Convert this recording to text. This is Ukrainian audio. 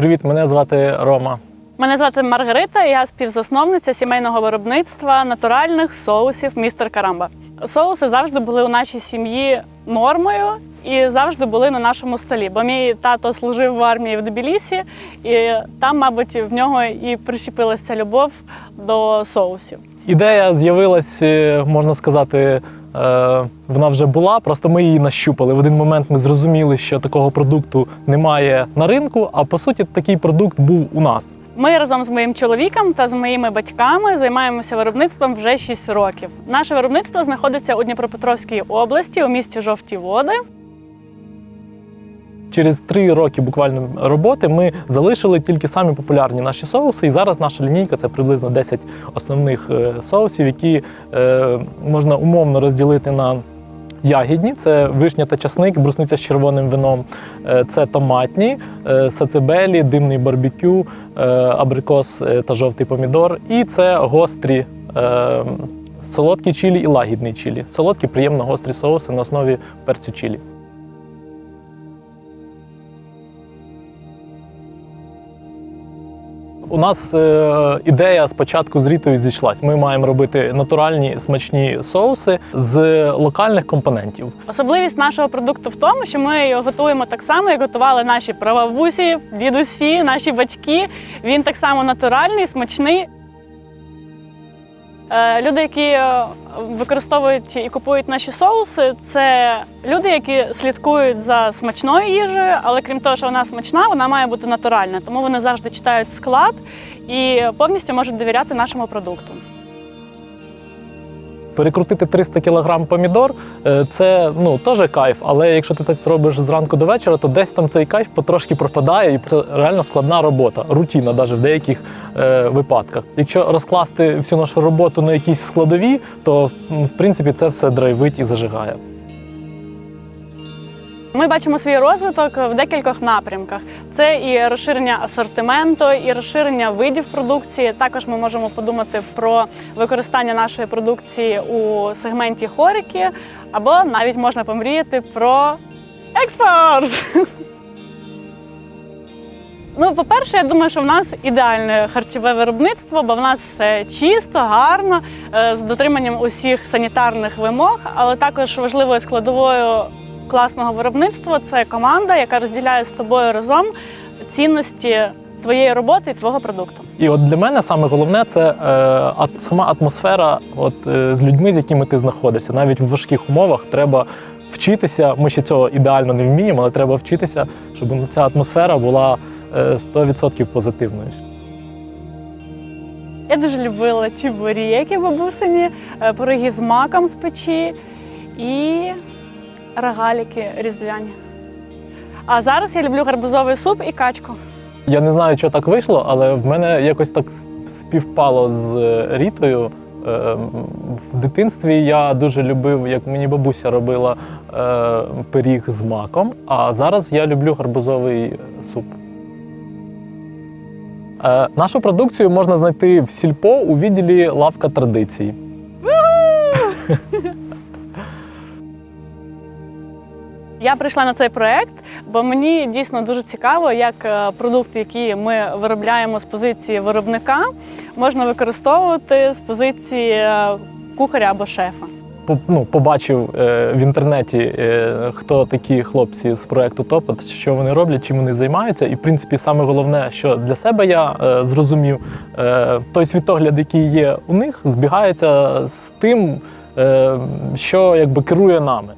Привіт, мене звати Рома. Мене звати Маргарита, я співзасновниця сімейного виробництва натуральних соусів містер Карамба. Соуси завжди були у нашій сім'ї нормою і завжди були на нашому столі. Бо мій тато служив в армії в Тбілісі, і там, мабуть, в нього і прищепилася любов до соусів. Ідея з'явилась, е, можна сказати, вона вже була, просто ми її нащупали. В один момент ми зрозуміли, що такого продукту немає на ринку, а по суті, такий продукт був у нас. Ми разом з моїм чоловіком та з моїми батьками займаємося виробництвом вже 6 років. Наше виробництво знаходиться у Дніпропетровській області у місті Жовті Води. Через три роки буквально роботи ми залишили тільки самі популярні наші соуси. І зараз наша лінійка це приблизно 10 основних е, соусів, які е, можна умовно розділити на ягідні: це вишня та часник, брусниця з червоним вином, е, це томатні, сацебелі, димний барбекю, абрикос та жовтий помідор. І це гострі. Солодкі чилі і лагідний чилі. Солодкі, приємно гострі соуси на основі перцю чилі. У нас е, ідея спочатку з Рітою зійшлась. Ми маємо робити натуральні смачні соуси з локальних компонентів. Особливість нашого продукту в тому, що ми його готуємо так само, як готували наші правовусі, дідусі, наші батьки. Він так само натуральний, смачний. Е, Люди, які е, використовують і купують наші соуси, це люди, які слідкують за смачною їжею, але крім того, що вона смачна, вона має бути натуральна. Тому вони завжди читають склад і повністю можуть довіряти нашому продукту. Перекрутити 300 кг помідор е, це ну теж кайф, але якщо ти так зробиш зранку до вечора, то десь там цей кайф потрошки пропадає, і це реально складна робота, рутіна, навіть в деяких е, випадках. Якщо розкласти всю нашу роботу на якісь складові, то в принципі це все драйвить і зажигає. Ми бачимо свій розвиток в декількох напрямках: це і розширення асортименту, і розширення видів продукції. Також ми можемо подумати про використання нашої продукції у сегменті хорики, або навіть можна помріяти про експорт. Ну, по-перше, я думаю, що в нас ідеальне харчове виробництво, бо в нас все чисто, гарно, е, з дотриманням усіх санітарних вимог, але також важливою складовою класного виробництва це команда, яка розділяє з тобою разом цінності твоєї роботи і твого продукту. І от для мене саме головне це е, ат- сама атмосфера от, е, з людьми, з якими ти знаходишся. Навіть в важких умовах треба вчитися. Ми ще цього ідеально не вміємо, але треба вчитися, щоб ця атмосфера була е, 100% позитивною. Я дуже любила чебурєки бабусині, е, пироги з маком з печі і рогаліки різдвяні. А зараз я люблю гарбузовий суп і качку. Я не знаю, що так вийшло, але в мене якось так співпало з е, Рітою. Е, В дитинстві я дуже любив, як мені бабуся робила е, пиріг з маком, а зараз я люблю гарбузовий суп. Нашу продукцію можна знайти в сільпо у відділі лавка традицій. Я прийшла на цей проект, бо мені дійсно дуже цікаво, як е, продукти, які ми виробляємо з позиції виробника, можна використовувати з позиції е, кухаря або шефа. Ну, побачив е, в інтернеті, хто такі хлопці з проекту ТОП, що вони роблять, чим вони займаються. І в принципі, саме головне, що для себе я зрозумів, той світогляд, який є у них, збігається з тим, що якби керує нами.